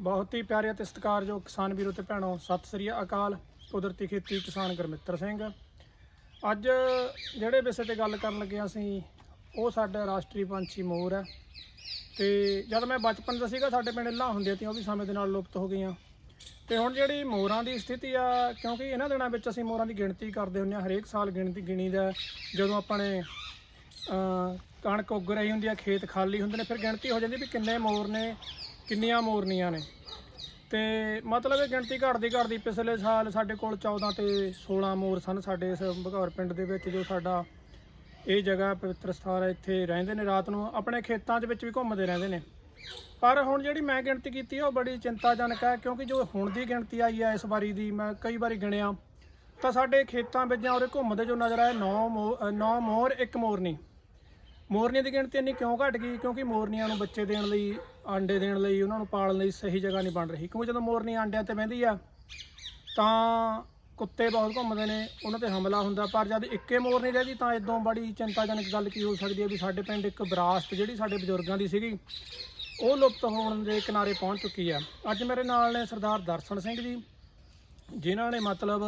ਬਹੁਤ ਹੀ ਪਿਆਰੇ ਅਤੇ ਸਤਿਕਾਰਯੋਗ ਕਿਸਾਨ ਵੀਰੋ ਤੇ ਭੈਣੋ, ਸਤਿ ਸ੍ਰੀ ਅਕਾਲ। ਕੁਦਰਤੀ ਖੇਤੀ ਕਿਸਾਨ ਗੁਰਮਿੱਤਰ ਸਿੰਘ। ਅੱਜ ਜਿਹੜੇ ਵਿਸ਼ੇ ਤੇ ਗੱਲ ਕਰਨ ਲੱਗੇ ਹਾਂ ਅਸੀਂ, ਉਹ ਸਾਡਾ ਰਾਸ਼ਟਰੀ ਪੰਛੀ ਮੋਰ ਹੈ। ਤੇ ਜਦ ਮੈਂ ਬਚਪਨ ਦਾ ਸੀਗਾ, ਸਾਡੇ ਪਿੰਡ ਲਾ ਹੁੰਦੀਆਂ ਸੀ ਉਹ ਵੀ ਸਮੇਂ ਦੇ ਨਾਲ ਲੁਪਤ ਹੋ ਗਈਆਂ। ਤੇ ਹੁਣ ਜਿਹੜੀ ਮੋਰਾਂ ਦੀ ਸਥਿਤੀ ਆ, ਕਿਉਂਕਿ ਇਹਨਾਂ ਦਿਨਾਂ ਵਿੱਚ ਅਸੀਂ ਮੋਰਾਂ ਦੀ ਗਿਣਤੀ ਕਰਦੇ ਹੁੰਦੇ ਆ, ਹਰੇਕ ਸਾਲ ਗਿਣਤੀ ਗਿਣੀ ਦਾ ਜਦੋਂ ਆਪਣੇ ਕਣਕ ਉੱਗ ਰਹੀ ਹੁੰਦੀ ਆ, ਖੇਤ ਖਾਲੀ ਹੁੰਦੇ ਨੇ, ਫਿਰ ਗਿਣਤੀ ਹੋ ਜਾਂਦੀ ਵੀ ਕਿੰਨੇ ਮੋਰ ਨੇ ਕਿੰਨੀਆਂ ਮੋਰਨੀਆਂ ਨੇ। ਤੇ ਮਤਲਬ ਇਹ ਗਿਣਤੀ ਘਟਦੀ ਘਟਦੀ ਪਿਛਲੇ ਸਾਲ ਸਾਡੇ ਕੋਲ 14 ਤੇ 16 ਮੋਰ ਸਨ ਸਾਡੇ ਇਸ ਬਘੌਰ ਪਿੰਡ ਦੇ ਵਿੱਚ ਜੋ ਸਾਡਾ ਇਹ ਜਗ੍ਹਾ ਪਵਿੱਤਰ ਸਥਾਨ ਹੈ, ਇੱਥੇ ਰਹਿੰਦੇ ਨੇ ਰਾਤ ਨੂੰ, ਆਪਣੇ ਖੇਤਾਂ ਦੇ ਵਿੱਚ ਵੀ ਘੁੰਮਦੇ ਰਹਿੰਦੇ ਨੇ। ਪਰ ਹੁਣ ਜਿਹੜੀ ਮੈਂ ਗਿਣਤੀ ਕੀਤੀ ਉਹ ਬੜੀ ਚਿੰਤਾਜਨਕ ਹੈ, ਕਿਉਂਕਿ ਜੋ ਹੁਣ ਦੀ ਗਿਣਤੀ ਆਈ ਹੈ ਇਸ ਵਾਰੀ ਦੀ, ਮੈਂ ਕਈ ਵਾਰੀ ਗਿਣਿਆ, ਤਾਂ ਸਾਡੇ ਖੇਤਾਂ ਵਿੱਚ ਜਾਂ ਉਰੇ ਘੁੰਮਦੇ ਜੋ ਨਜ਼ਰ ਆਏ 9 9 ਮੋਰ, ਇੱਕ ਮੋਰਨੀ। ਮੋਰਨੀਆਂ ਦੀ ਗਿਣਤੀ ਇੰਨੀ ਕਿਉਂ ਘਟ ਗਈ? ਕਿਉਂਕਿ ਮੋਰਨੀਆਂ ਨੂੰ ਬੱਚੇ ਦੇਣ ਲਈ, ਆਂਡੇ ਦੇਣ ਲਈ, ਉਹਨਾਂ ਨੂੰ ਪਾਲਣ ਲਈ ਸਹੀ ਜਗ੍ਹਾ ਨਹੀਂ ਬਣ ਰਹੀ। ਕਿਉਂਕਿ ਜਦੋਂ ਮੋਰਨੀ ਆਂਡਿਆਂ ਤੇ ਬਹਿੰਦੀ ਆ, ਤਾਂ ਕੁੱਤੇ ਬਹੁਤ ਘੁੰਮਦੇ ਨੇ, ਉਹਨਾਂ ਤੇ ਹਮਲਾ ਹੁੰਦਾ। ਪਰ ਜਦ ਇੱਕੇ ਮੋਰ ਨਹੀਂ ਰਹਦੀ ਤਾਂ ਇਦੋਂ ਬੜੀ ਚਿੰਤਾਜਨਕ ਗੱਲ ਕੀ ਹੋ ਸਕਦੀ ਹੈ ਵੀ ਸਾਡੇ ਪਿੰਡ ਇੱਕ ਵਿਰਾਸਤ ਜਿਹੜੀ ਸਾਡੇ ਬਜ਼ੁਰਗਾਂ ਦੀ ਸੀਗੀ, ਉਹ ਲੁਪਤ ਹੋਣ ਦੇ ਕਿਨਾਰੇ ਪਹੁੰਚ ਚੁੱਕੀ ਆ। ਅੱਜ ਮੇਰੇ ਨਾਲ ਨੇ ਸਰਦਾਰ ਦਰਸ਼ਨ ਸਿੰਘ ਜੀ, ਜਿਨ੍ਹਾਂ ਨੇ ਮਤਲਬ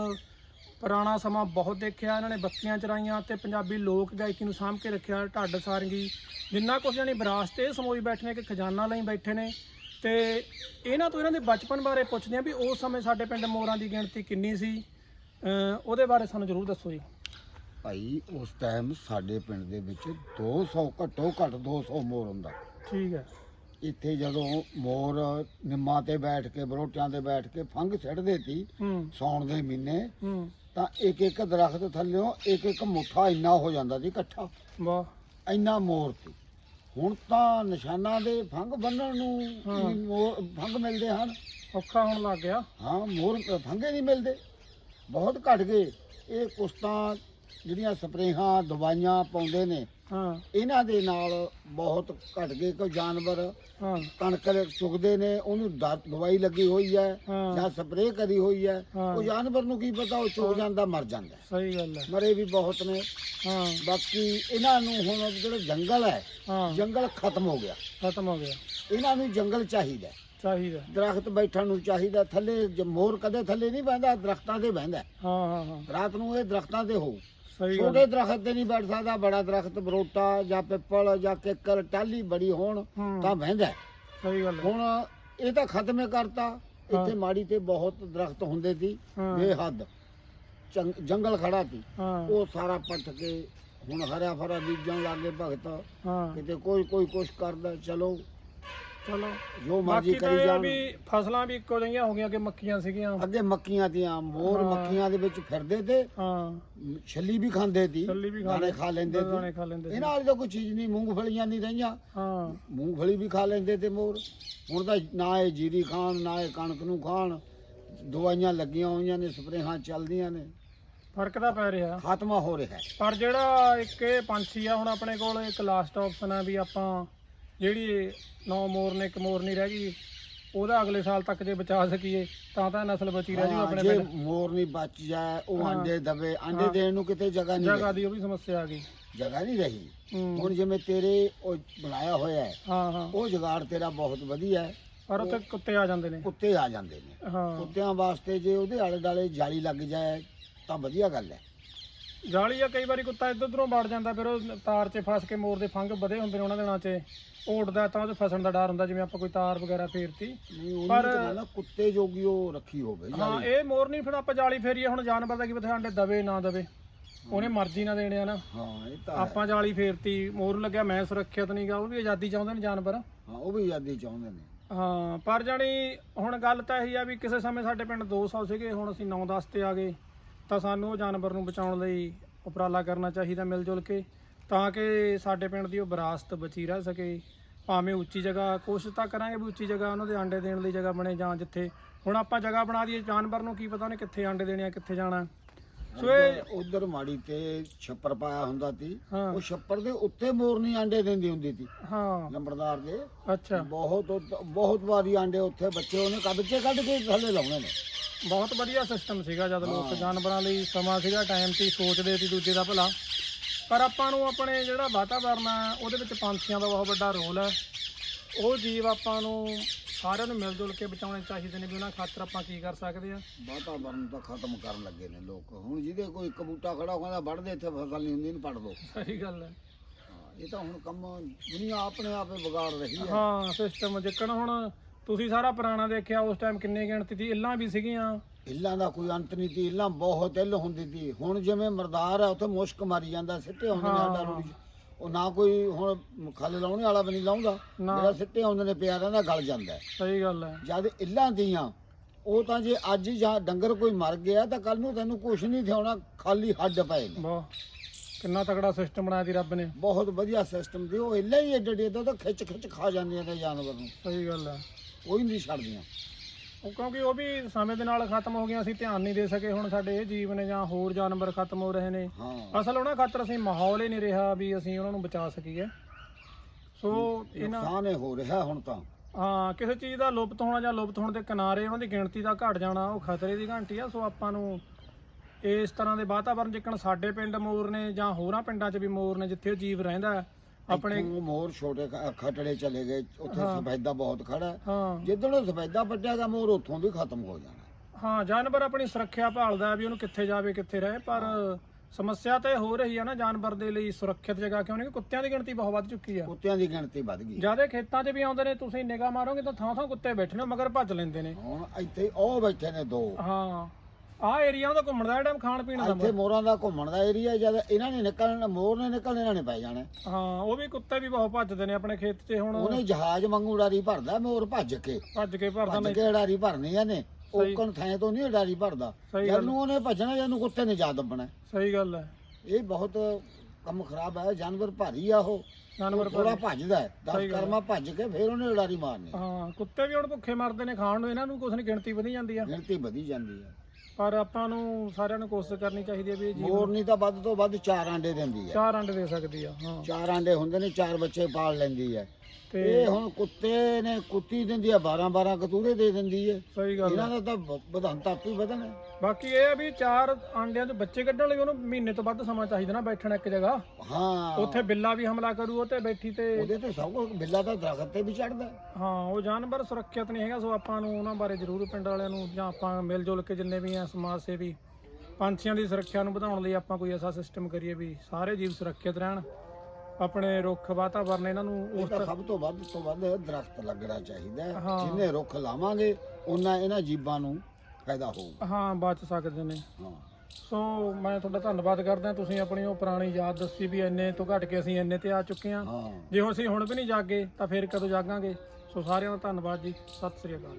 ਪੁਰਾਣਾ ਸਮਾਂ ਬਹੁਤ ਦੇਖਿਆ ਇਹਨਾਂ ਨੇ ਬੱਤੀਆਂ ਚਰਾਈਆਂ ਤੇ ਪੰਜਾਬੀ ਲੋਕ ਗਾਇਕੀ ਨੂੰ ਸਾਂਭ ਕੇ ਰੱਖਿਆ ਢੱਡ ਸਾਰੰਗੀ। ਜਿੰਨਾ ਕੁਝ ਜਾਨੀ ਵਿਰਾਸਤ ਇਹ ਸਮੋਈ ਬੈਠੇ ਨੇ ਕਿ ਖਜ਼ਾਨਾ ਲਈ ਬੈਠੇ ਨੇ। ਤੇ ਇਹਨਾਂ ਤੋਂ ਇਹਨਾਂ ਦੇ ਬਚਪਨ ਬਾਰੇ ਪੁੱਛਦੇ ਆ ਵੀ ਉਸ ਸਮੇਂ ਸਾਡੇ ਪਿੰਡ ਮੋਰਾਂ ਦੀ ਗਿਣਤੀ ਕਿੰਨੀ ਸੀ? ਉਹਦੇ ਬਾਰੇ ਸਾਨੂੰ ਜ਼ਰੂਰ ਦੱਸੋ ਜੀ। ਭਾਈ ਉਸ ਟਾਈਮ ਸਾਡੇ ਪਿੰਡ ਦੇ ਵਿੱਚ 200 ਘੱਟੋ ਘੱਟ 200 ਮੋਰ ਹੁੰਦਾ। ਠੀਕ ਹੈ। ਇੱਥੇ ਜਦੋਂ ਮੋਰ ਨਿੰਮਾਂ ਤੇ ਬੈਠ ਕੇ ਬਰੋਟਿਆਂ ਤੇ ਬੈਠ ਕੇ ਫੰਗ ਛੱਡਦੇ ਸੀ ਸੌਣ ਦੇ ਮਹੀਨੇ ਤਾਂ ਇੱਕ ਇੱਕ ਦਰਖਤ ਥੱਲਿਓਂ ਇੱਕ ਇੱਕ ਮੁੱਠਾ ਇੰਨਾ ਹੋ ਜਾਂਦਾ ਸੀ ਇਕੱਠਾ। ਵਾਹ। ਇੰਨਾ ਮੋਰ ਸੀ। ਹੁਣ ਤਾਂ ਨਿਸ਼ਾਨਾਂ ਦੇ ਫੰਗ ਬੰਨਣ ਨੂੰ ਹਾਂ। ਵੀ ਮੋਰ ਫੰਗ ਮਿਲਦੇ ਹਨ। ਔਖਾ ਹੋਣ ਲੱਗ ਗਿਆ। ਹਾਂ ਮੋਰ ਫੰਗੇ ਨਹੀਂ ਮਿਲਦੇ। ਬਹੁਤ ਘਟ ਗਏ। ਇਹ ਕੁਛ ਤਾਂ ਜਿਹੜੀਆਂ ਸਪਰੇਹਾਂ ਦਵਾਈਆਂ ਪਾਉਂਦੇ ਨੇ ਹਾਂ। ਇਹਨਾਂ ਦੇ ਨਾਲ ਬਹੁਤ ਘਟ ਗਏ ਕੋਈ ਜਾਨਵਰ ਹਾਂ। ਕਣਕ ਚੁਗਦੇ ਨੇ ਉਹਨੂੰ ਦ- ਦਵਾਈ ਲੱਗੀ ਹੋਈ ਹੈ ਹਾਂ। ਜਾਂ ਸਪਰੇਅ ਕਰੀ ਹੋਈ ਹੈ ਹਾਂ। ਉਹ ਜਾਨਵਰ ਨੂੰ ਕੀ ਪਤਾ ਉਹ ਚੁਗ ਜਾਂਦਾ ਮਰ ਜਾਂਦਾ ਸਹੀ ਗੱਲ ਹੈ। ਮਰੇ ਵੀ ਬਹੁਤ ਨੇ। ਹਾਂ। ਬਾਕੀ ਇਹਨਾਂ ਨੂੰ ਹੁਣ ਜਿਹੜਾ ਜੰਗਲ ਹੈ ਹਾਂ। ਜੰਗਲ ਖਤਮ ਹੋ ਗਿਆ। ਖਤਮ ਹੋ ਗਿਆ। ਇਹਨਾਂ ਨੂੰ ਜੰਗਲ ਚਾਹੀਦਾ ਹੈ। ਚਾਹੀਦਾ ਦਰਖਤ ਬੈਠਣ ਨੂੰ ਚਾਹੀਦਾ ਥੱਲੇ ਜ- ਮੋਰ ਕਦੇ ਥੱਲੇ ਨਹੀਂ ਬਹਿੰਦਾ ਦਰਖਤਾਂ ਤੇ ਬਹਿੰਦਾ ਹਾਂ ਹਾਂ ਹਾਂ। ਰਾਤ ਨੂੰ ਇਹ ਦਰਖਤਾਂ ਤੇ ਹੋਊ। ਸਹੀ ਗੱਲ ਛੋਟੇ ਦਰਖਤ ਤੇ ਨਹੀਂ ਬੈਠ ਸਕਦਾ ਬੜਾ ਦਰਖਤ ਬਰੋਟਾ ਜਾਂ ਪਿੱਪਲ ਜਾਂ ਕਿੱਕਰ ਟਾਲੀ ਬੜੀ ਹੋਣ ਹੂੰ। ਤਾਂ ਬਹਿੰਦਾ। ਸਹੀ ਗੱਲ ਹੈ। ਹੁਣ ਇਹ ਤਾਂ ਖਤਮ ਕਰਤਾ। ਹਾਂ। ਇੱਥੇ ਮਾੜੀ ਤੇ ਬਹੁਤ ਦਰਖਤ ਹੁੰਦੇ ਸੀ ਹਾਂ। ਬੇਹੱਦ। ਚੰਗ- ਜੰਗਲ ਖੜਾ ਸੀ। ਹਾਂ। ਉਹ ਸਾਰਾ ਪੱਟ ਕੇ ਹੁਣ ਹਰਿਆ ਭਰਾ ਬੀਜਣ ਲੱਗੇ ਭਗਤ ਹਾਂ। ਕਿਤੇ ਕੋਈ ਕੋਈ ਕੁਛ ਕਰਦਾ ਚਲੋ ਚਲੋ। ਜੋ ਮਰਜ਼ੀ ਬਾਕੀ ਤਾਂ ਕਰੀ ਇਹ ਆ ਜਾਣ। ਵੀ ਫਸਲਾਂ ਵੀ ਇੱਕੋ ਜਿਹੀਆਂ ਹੋ ਗਈਆਂ ਕਿ ਮੱਕੀਆਂ ਸੀਗੀਆਂ। ਅੱਗੇ ਮੱਕੀਆਂ ਤੀਆਂ ਮੋਰ ਹਾਂ। ਮੱਕੀਆਂ ਦੇ ਵਿੱਚ ਫਿਰਦੇ ਤੇ ਹਾਂ। ਛੱਲੀ ਵੀ ਖਾਂਦੇ ਸੀ। ਛੱਲੀ ਵੀ ਖਾ ਦਾਣੇ ਲੈ- ਖਾ ਲੈਂਦੇ ਦਾਣੇ ਸੀ ਖਾ ਲੈਂਦੇ ਸੀ। ਇਹਨਾਂ ਵਾਲੀ ਤਾਂ ਕੋਈ ਚੀਜ਼ ਨਹੀਂ ਮੂੰਗਫਲੀਆਂ ਨਹੀਂ ਰਹੀਆਂ। ਹਾਂ। ਮੂੰਗਫਲੀ ਵੀ ਖਾ ਲੈਂਦੇ ਤੇ ਮੋਰ। ਹੁਣ ਤਾਂ ਨਾ ਇਹ ਜੀਰੀ ਖਾਣ ਨਾ ਇਹ ਕਣਕ ਨੂੰ ਖਾਣ। ਦਵਾਈਆਂ ਲੱਗੀਆਂ ਹੋਈਆਂ ਨੇ ਸਪਰੇਹਾਂ ਚੱਲਦੀਆਂ ਨੇ। ਫ਼ਰਕ ਤਾਂ ਪੈ ਰਿਹਾ। ਖਾਤਮਾ ਹੋ ਰਿਹਾ। ਹੈ ਪਰ ਜਿਹੜਾ ਇੱਕ ਇਹ ਪੰਛੀ ਆ ਹੁਣ ਆਪਣੇ ਕੋਲ ਇੱਕ ਲਾਸਟ ਆਪਸ਼ਨ ਆ ਵੀ ਆਪਾਂ ਜਿਹੜੀ ਨੌ ਮੋਰ ਨੇ ਇੱਕ ਮੋਰ ਨਹੀਂ ਰਹਿ ਗਈ ਉਹਦਾ ਅਗਲੇ ਸਾਲ ਤੱਕ ਜੇ ਬਚਾ ਸਕੀਏ ਤਾਂ ਤਾਂ ਨਸਲ ਬਚੀ ਰਹਿ ਜੂ ਆਪਣੇ ਜੇ ਪਿੰਡ। ਮੋਰ ਨਹੀਂ ਬਚ ਜਾਏ ਉਹ ਹਾਂ। ਆਂਡੇ ਦਵੇ ਆਂਡੇ ਹਾਂ। ਦੇਣ ਨੂੰ ਕਿਤੇ ਜਗ੍ਹਾ ਨਹੀਂ ਜਗ੍ਹਾ ਦੀ ਉਹ ਵੀ ਸਮੱਸਿਆ ਆ ਗਈ। ਜਗ੍ਹਾ ਨਹੀਂ ਰਹੀ। ਹੂੰ। ਹੁਣ ਜਿਵੇਂ ਤੇਰੇ ਉਹ ਬਣਾਇਆ ਹੋਇਆ ਹੈ ਹਾਂ ਹਾਂ। ਉਹ ਜੁਗਾੜ ਤੇਰਾ ਬਹੁਤ ਵਧੀਆ ਹੈ। ਪਰ ਉੱਥੇ ਕੁੱਤੇ ਆ ਜਾਂਦੇ ਨੇ। ਕੁੱਤੇ ਆ ਜਾਂਦੇ ਨੇ। ਹਾਂ। ਕੁੱਤਿਆਂ ਵਾਸਤੇ ਜੇ ਉਹਦੇ ਆਲੇ ਦਾਲੇ ਜਾਲੀ ਲੱਗ ਜਾਏ ਤਾਂ ਵਧੀਆ ਗੱਲ ਹੈ। ਜਾਲੀ ਆ ਕਈ ਵਾਰੀ ਕੁੱਤਾ ਇੱਧਰ ਉਧਰੋਂ ਵੜ ਜਾਂਦਾ ਫਿਰ ਉਹ ਤਾਰ 'ਚ ਫਸ ਕੇ ਮੋਰ ਦੇ ਫੰਗ ਵਧੇ ਹੁੰਦੇ ਨੇ ਉਹਨਾਂ ਦਿਨਾਂ 'ਚ। ਉਹ ਉੱਡਦਾ ਤਾਂ ਉਹਦੇ ਫਸਣ ਦਾ ਡਰ ਹੁੰਦਾ ਜਿਵੇਂ ਆਪਾਂ ਕੋਈ ਤਾਰ ਵਗੈਰਾ ਫੇਰਤੀ। ਨਹੀਂ ਪਰ- ਤਾਂ ਨਾ ਕੁੱਤੇ ਜੋਗੀ ਉਹ ਰੱਖੀ ਹੋਵੇ ਹਾਂ ਜਾਲੀ ਇਹ ਮੋਰ ਨਹੀਂ ਫਿਰ ਆਪਾਂ ਜਾਲੀ ਫੇਰੀਏ ਹੁਣ ਜਾਨਵਰ ਦਾ ਕੀ ਪਤਾ ਅੰਡੇ ਦਵੇ ਨਾ ਦਵੇ। ਉਹਨੇ ਮਰਜ਼ੀ ਨਾਲ ਦੇਣੇ ਆ ਨਾ। ਹਾਂ ਇਹ ਤਾਂ ਹੈ। ਆਪਾਂ ਜਾਲੀ ਫੇਰਤੀ ਮੋਰ ਨੂੰ ਲੱਗਿਆ ਮੈਂ ਸੁਰੱਖਿਅਤ ਨਹੀਂਗਾ ਉਹ ਵੀ ਆਜ਼ਾਦੀ ਚਾਹੁੰਦੇ ਨੇ ਜਾਨਵਰ। ਹਾਂ ਉਹ ਵੀ ਆਜ਼ਾਦੀ ਚਾਹੁੰਦੇ ਨੇ। ਹਾਂ ਪਰ ਜਾਣੀ ਹੁਣ ਗੱਲ ਤਾਂ ਇਹੀ ਆ ਵੀ ਕਿਸੇ ਸਮੇਂ ਸਾਡੇ ਪਿੰਡ 200 ਸੀਗੇ ਹੁਣ ਅਸੀਂ 9-10 ਤੇ ਆ ਗਏ। ਤਾਂ ਸਾਨੂੰ ਉਹ ਜਾਨਵਰ ਨੂੰ ਬਚਾਉਣ ਲਈ ਉਪਰਾਲਾ ਕਰਨਾ ਚਾਹੀਦਾ ਮਿਲ ਜੁਲ ਕੇ, ਤਾਂ ਕਿ ਸਾਡੇ ਪਿੰਡ ਦੀ ਉਹ ਵਿਰਾਸਤ ਬਚੀ ਰਹਿ ਸਕੇ। ਭਾਵੇਂ ਉੱਚੀ ਜਗ੍ਹਾ, ਕੋਸ਼ਿਸ਼ ਤਾਂ ਕਰਾਂਗੇ ਵੀ ਉੱਚੀ ਜਗ੍ਹਾ ਉਹਨਾਂ ਦੇ ਆਂਡੇ ਦੇਣ ਲਈ ਜਗ੍ਹਾ ਬਣੇ ਜਾਂ ਜਿੱਥੇ। ਹੁਣ ਆਪਾਂ ਜਗ੍ਹਾ ਬਣਾ ਦਈਏ, ਜਾਨਵਰ ਨੂੰ ਕੀ ਪਤਾ ਉਹਨੇ ਕਿੱਥੇ ਆਂਡੇ ਦੇਣੇ ਆ, ਕਿੱਥੇ ਜਾਣਾ। ਸੋ ਇਹ ਉਧਰ ਮਾੜੀ ਤੇ ਛੱਪਰ ਪਾਇਆ ਹੁੰਦਾ ਸੀ। ਹਾਂ। ਉਹ ਛੱਪਰ ਦੇ ਉੱਤੇ ਮੋਰਨੀ ਆਂਡੇ ਦਿੰਦੀ ਹੁੰਦੀ ਸੀ। ਹਾਂ। ਲੰਬੜਦਾਰ ਦੇ। ਅੱਛਾ। ਬਹੁਤ ਉੱਤ- ਬਹੁਤ ਵਾਰੀ ਆਂਡੇ ਉੱਥੇ ਬੱਚੇ ਉਹਨੇ ਕੱਢ ਕੇ ਕੱਢ ਕੇ ਥੱਲੇ ਲਾਉਣੇ ਨੇ। ਬਹੁਤ ਵਧੀਆ ਸਿਸਟਮ ਸੀਗਾ ਜਦ ਲੋਕ ਹਾਂ। ਜਾਨਵਰਾਂ ਲਈ ਸਮਾਂ ਸੀਗਾ ਟਾਈਮ ਤੇ ਸੋਚਦੇ ਸੀ ਦੂਜੇ ਦਾ ਭਲਾ। ਪਰ ਆਪਾਂ ਨੂੰ ਆਪਣੇ ਜਿਹੜਾ ਵਾਤਾਵਰਨ ਹੈ ਉਹਦੇ ਵਿੱਚ ਪੰਛੀਆਂ ਦਾ ਬਹੁਤ ਵੱਡਾ ਰੋਲ ਹੈ। ਉਹ ਜੀਵ ਆਪਾਂ ਨੂੰ ਸਾਰਿਆਂ ਨੂੰ ਮਿਲ ਜੁਲ ਕੇ ਬਚਾਉਣੇ ਚਾਹੀਦੇ ਨੇ ਵੀ ਉਹਨਾਂ ਖਾਤਰ ਆਪਾਂ ਕੀ ਕਰ ਸਕਦੇ ਆ ਵਾਤਾਵਰਨ ਤਾਂ ਖਤਮ ਕਰਨ ਲੱਗੇ ਨੇ ਲੋਕ। ਹੁਣ ਜਿਹਦੇ ਕੋਈ ਇੱਕ ਬੂਟਾ ਖੜਾ ਉਹ ਕਹਿੰਦਾ ਵੱਢ ਦੇ ਇੱਥੇ ਫਸਲ ਨਹੀਂ ਹੁੰਦੀ ਇਹਨੂੰ ਪੜ ਦੋ। ਸਹੀ ਗੱਲ ਹੈ। ਇਹ ਤਾਂ ਹੁਣ ਕੰਮ ਦੁਨੀਆ ਆਪਣੇ ਆਪੇ ਵਿਗਾੜ ਰਹੀ ਹੈ। ਹਾਂ ਸਿਸਟਮ ਜਿੱਕਣ ਹੁਣ ਤੁਸੀਂ ਸਾਰਾ ਪੁਰਾਣਾ ਦੇਖਿਆ ਉਸ ਟਾਈਮ ਕਿੰਨੇ ਗਿਣਤੀ ਸੀ ਇੱਲਾਂ ਵੀ ਸੀਗੀਆਂ। ਇੱਲਾਂ ਦਾ ਕੋਈ ਅੰਤ ਨਹੀਂ ਸੀ ਇੱਲਾਂ ਬਹੁਤ ਇੱਲ ਹੁੰਦੀ ਸੀ। ਹੁਣ ਜਿਵੇਂ ਮਰਦਾਰ ਹੈ ਉੱਥੇ ਮੁਸ਼ਕ ਮਾਰੀ ਜਾਂਦਾ ਸਿੱਟੇ ਹੁੰਦੇ ਨੇ। ਸਾਡਾ ਰੋੜੀ 'ਚ। ਉਹ ਨਾ ਕੋਈ ਹੁਣ ਖੱਲ ਲਾਉਣੇ ਵਾਲਾ ਵੀ ਨਹੀਂ ਲਾਉਂਦਾ। ਨਾ। ਜਿਹੜਾ ਸਿੱਟੇ ਹੁੰਦੇ ਨੇ ਪਿਆ ਰਹਿੰਦਾ ਗਲ ਜਾਂਦਾ ਹੈ। ਸਹੀ ਗੱਲ ਹੈ। ਜਦ ਇੱਲਾਂ ਦੀਆਂ ਉਹ ਤਾਂ ਜੇ ਅੱਜ ਜਾਂ ਡੰਗਰ ਕੋਈ ਮਰ ਗਿਆ ਤਾਂ ਕੱਲ ਨੂੰ ਤੈਨੂੰ ਕੁਝ ਨਹੀਂ ਥਿਆਉਣਾ ਖਾਲੀ ਹੱਡ ਪਏ ਨੇ। ਵਾਹ ਕਿੰਨਾ ਤਕੜਾ ਸਿਸਟਮ ਬਣਾਇਆ ਦੀ ਰੱਬ ਨੇ। ਬਹੁਤ ਵਧੀਆ ਸਿਸਟਮ ਦੀ ਉਹ ਇੱਲਾਂ ਹੀ ਏਡੇ ਏਡੇ ਤਾਂ ਖਿੱਚ ਖਿੱਚ ਖਾ ਜਾਂਦੀਆਂ ਨੇ ਜਾਨਵਰ ਨੂੰ। ਸਹੀ ਗੱਲ ਹੈ। ਕੋਈ ਨਹੀਂ ਛੱਡਦੀਆਂ। ਉਹ ਕਿਉਂਕਿ ਉਹ ਵੀ ਸਮੇਂ ਦੇ ਨਾਲ ਖਤਮ ਹੋ ਗਈਆਂ ਅਸੀਂ ਧਿਆਨ ਨਹੀਂ ਦੇ ਸਕੇ ਹੁਣ ਸਾਡੇ ਇਹ ਜੀਵ ਨੇ ਜਾਂ ਹੋਰ ਜਾਨਵਰ ਖਤਮ ਹੋ ਰਹੇ ਨੇ। ਹਾਂ। ਅਸਲ ਉਹਨਾਂ ਖਾਤਰ ਅਸੀਂ ਮਾਹੌਲ ਹੀ ਨਹੀਂ ਰਿਹਾ ਵੀ ਅਸੀਂ ਉਹਨਾਂ ਨੂੰ ਬਚਾ ਸਕੀਏ। ਸੋ ਇਹਨਾਂ ਨੁਕਸਾਨ ਇਹ ਹੋ ਰਿਹਾ ਹੁਣ ਤਾਂ। ਹਾਂ ਕਿਸੇ ਚੀਜ਼ ਦਾ ਲੁਪਤ ਹੋਣਾ ਜਾਂ ਲੁਪਤ ਹੋਣ ਦੇ ਕਿਨਾਰੇ ਉਹਨਾਂ ਦੀ ਗਿਣਤੀ ਦਾ ਘਟ ਜਾਣਾ ਉਹ ਖਤਰੇ ਦੀ ਘੰਟੀ ਆ। ਸੋ ਆਪਾਂ ਨੂੰ ਇਸ ਤਰ੍ਹਾਂ ਦੇ ਵਾਤਾਵਰਣ ਜਿੱਕਣ ਸਾਡੇ ਪਿੰਡ ਮੋਰ ਨੇ ਜਾਂ ਹੋਰਾਂ ਪਿੰਡਾਂ 'ਚ ਵੀ ਮੋਰ ਨੇ ਜਿੱਥੇ ਉਹ ਜੀਵ ਰਹਿੰਦਾ ਹੈ, ਆਪਣੇ ਮੋਰ ਛੋਟੇ ਖ- ਖੱਟੜੇ ਚਲੇ ਗਏ ਉੱਥੇ ਹਾਂ। ਸਫੈਦਾ ਬਹੁਤ ਖੜਾ ਹੈ। ਹਾਂ। ਜਿੱਦਣ ਉਹ ਸਫੈਦਾ ਵੱਡਿਆਗਾ ਮੋਰ ਉੱਥੋਂ ਵੀ ਖਤਮ ਹੋ ਜਾਣਾ। ਹਾਂ ਜਾਨਵਰ ਆਪਣੀ ਸੁਰੱਖਿਆ ਭਾਲਦਾ ਹੈ ਵੀ ਉਹਨੂੰ ਕਿੱਥੇ ਜਾਵੇ ਕਿੱਥੇ ਰਹੇ ਪਰ ਸਮੱਸਿਆ ਤਾਂ ਇਹ ਹੋ ਰਹੀ ਹੈ ਨਾ ਜਾਨਵਰ ਦੇ ਲਈ ਸੁਰੱਖਿਅਤ ਜਗ੍ਹਾ ਕਿਉਂ ਨਹੀਂ? ਕੁੱਤਿਆਂ ਦੀ ਗਿਣਤੀ ਬਹੁਤ ਵੱਧ ਚੁੱਕੀ ਆ ਕੁੱਤਿਆਂ ਦੀ ਗਿਣਤੀ ਵੱਧ ਗਈ। ਜ਼ਿਆਦਾ ਖੇਤਾਂ 'ਚ ਵੀ ਆਉਂਦੇ ਨੇ ਤੁਸੀਂ ਨਿਗਾਹ ਮਾਰੋਗੇ ਤਾਂ ਥਾਂ ਥਾਂ ਕੁੱਤੇ ਬੈਠੇ ਨੇ ਮਗਰ ਭੱਜ ਲੈਂਦੇ ਨੇ। ਹੁਣ ਇੱਥੇ ਉਹ ਬੈਠੇ ਨੇ ਦੋ। ਹਾਂ। ਆਹ ਏਰੀਆ ਉਹਦਾ ਘੁੰਮਣ ਦਾ ਟਾਈਮ ਖਾਣ ਪੀਣ ਦਾ ਇੱਥੇ ਮੋਰਾਂ ਦਾ ਘੁੰਮਣ ਦਾ ਏਰੀਆ ਜਦ ਇਹਨਾਂ ਨੇ ਨਿਕਲਣਾ ਮੋਰ ਨੇ ਨਿਕਲਣਾ ਇਹਨਾਂ ਨੇ ਪੈ ਜਾਣਾ। ਹਾਂ ਉਹ ਵੀ ਕੁੱਤੇ ਵੀ ਬਹੁਤ ਭੱਜਦੇ ਨੇ ਆਪਣੇ ਖੇਤ 'ਚ ਹੁਣ। ਉਹਨੇ ਜਹਾਜ਼ ਵਾਂਗੂ ਉਡਾਰੀ ਭਰਦਾ ਮੋਰ ਭੱਜ ਕੇ। ਭੱਜ ਕੇ ਭਰਦਾ ਭੱਜ ਨਹੀਂ। ਕੇ ਉਡਾਰੀ ਭਰਨੀ ਇਹਨੇ। ਉਹ ਥਾਂ ਤੋਂ ਨਹੀਂ ਉਡਾਰੀ ਭਰਦਾ। ਜਦ ਨੂੰ ਉਹਨੇ ਭੱਜਣਾ ਜਦ ਨੂੰ ਕੁੱਤੇ ਨੇ ਜਾ ਦੱਬਣਾ। ਸਹੀ ਗੱਲ ਹੈ। ਇਹ ਬਹੁਤ ਕੰਮ ਖਰਾਬ ਹੈ ਜਾਨਵਰ ਭਾਰੀ ਆ ਉਹ। ਜਾਨਵਰ ਥੋੜਾ ਭੱਜ- ਭੱਜਦਾ ਹੈ। ਸਹੀ 10 ਗੱਲ ਹੈ। ਕਰਮਾ ਭੱਜ ਕੇ ਫਿਰ ਉਹਨੇ ਉਡਾਰੀ ਮਾਰਨੀ। ਹਾਂ ਕੁੱਤੇ ਵੀ ਹੁਣ ਭੁੱਖੇ ਮਰਦੇ ਨੇ ਖਾਣ ਨੂੰ ਇਹਨਾਂ ਨੂੰ ਕੁਛ ਨਹੀਂ ਗਿਣਤੀ ਵਧੀ ਜਾਂਦੀ ਆ। ਗਿਣਤੀ ਵਧੀ ਜਾਂਦੀ ਹੈ ਪਰ ਆਪਾਂ ਨੂੰ ਸਾਰਿਆਂ ਨੂੰ ਕੋਸ਼ਿਸ਼ ਕਰਨੀ ਚਾਹੀਦੀ ਹੈ ਵੀ ਇਹ ਜੀਵ ਮੋਰਨੀ ਤਾਂ ਵੱਧ ਤੋਂ ਵੱਧ ਚਾਰ ਆਂਡੇ ਦਿੰਦੀ ਹੈ। ਚਾਰ ਅੰਡੇ ਦੇ ਸਕਦੀ ਆ ਹਾਂ। ਚਾਰ ਆਂਡੇ ਹੁੰਦੇ ਨੇ ਚਾਰ ਬੱਚੇ ਪਾਲ ਲੈਂਦੀ ਹੈ। ਤੇ ਇਹ ਹੁਣ ਕੁੱਤੇ ਨੇ ਕੁੱਤੀ ਦਿੰਦੀ ਹੈ 12 12 ਕਤੂਰੇ ਦੇ ਦਿੰਦੀ ਹੈ ਸਹੀ ਗੱਲ ਇਹਨਾਂ ਹੈ ਦਾ ਤਾਂ ਵ- ਵਧਣ ਤੱਕ ਹੀ ਵਧਣ। ਹੈ ਬਾਕੀ ਇਹ ਆ ਵੀ ਚਾਰ ਆਂਡਿਆਂ ਤੋਂ ਬੱਚੇ ਕੱਢਣ ਲਈ ਉਹਨੂੰ ਮਹੀਨੇ ਤੋਂ ਵੱਧ ਸਮਾਂ ਚਾਹੀਦਾ ਨਾ ਬੈਠਣ ਇੱਕ ਜਗ੍ਹਾ। ਹਾਂ। ਉੱਥੇ ਬਿੱਲਾ ਵੀ ਹਮਲਾ ਕਰੂ ਉਹ ਤੇ ਬੈਠੀ ਤੇ ਉਹਦੇ ਤੇ ਸਭ ਕੁਝ ਬਿੱਲਾ ਦਾ ਦਰਖਤ ਤੇ ਵੀ ਚੜਦਾ ਹਾਂ ਉਹ ਜਾਨਵਰ ਸੁਰੱਖਿਅਤ ਨਹੀਂ ਹੈਗਾ ਸੋ ਆਪਾਂ ਨੂੰ ਉਹਨਾਂ ਬਾਰੇ ਜ਼ਰੂਰ ਪਿੰਡ ਵਾਲਿਆਂ ਨੂੰ ਜਾਂ ਆਪਾਂ ਮਿਲ ਜੁਲ ਕੇ ਜਿੰਨੇ ਵੀ ਆ ਸਮਾਜ ਸੇਵੀ ਪੰਛੀਆਂ ਦੀ ਸੁਰੱਖਿਆ ਨੂੰ ਵਧਾਉਣ ਲਈ ਆਪਾਂ ਕੋਈ ਐਸਾ ਸਿਸਟਮ ਕਰੀਏ ਵੀ ਸਾਰੇ ਜੀਵ ਸੁਰੱਖਿਅਤ ਰਹਿਣ। ਆਪਣੇ ਰੁੱਖ ਵਾਤਾਵਰਨ ਇਹਨਾਂ ਨੂੰ ਉਸ ਤਾਂ ਸਭ ਤੋਂ ਵੱਧ ਤੋਂ ਵੱਧ ਦਰਖਤ ਲੱਗਣਾ ਚਾਹੀਦਾ ਹੈ। ਹਾਂ। ਜਿੰਨੇ ਰੁੱਖ ਲਾਵਾਂਗੇ ਉਹਨਾਂ ਇਹਨਾਂ ਜੀਵਾਂ ਨੂੰ ਫਾਇਦਾ ਹੋਊਗਾ। ਹਾਂ ਬਚ ਸਕਦੇ ਨੇ। ਹਾਂ। ਸੋ ਮੈਂ ਤੁਹਾਡਾ ਧੰਨਵਾਦ ਕਰਦਾ ਤੁਸੀਂ ਆਪਣੀ ਉਹ ਪੁਰਾਣੀ ਯਾਦ ਦੱਸੀ ਵੀ ਇੰਨੇ ਤੋਂ ਘਟ ਕੇ ਅਸੀਂ ਇੰਨੇ ਤੇ ਆ ਚੁੱਕੇ ਹਾਂ। ਹਾਂ। ਜੇ ਹੁਣ ਅਸੀਂ ਹੁਣ ਵੀ ਨਹੀਂ ਜਾਗੇ ਤਾਂ ਫਿਰ ਕਦੋਂ ਜਾਗਾਂਗੇ? ਸੋ ਸਾਰਿਆਂ ਦਾ ਧੰਨਵਾਦ ਜੀ। ਸਤਿ ਸ੍ਰੀ ਅਕਾਲ।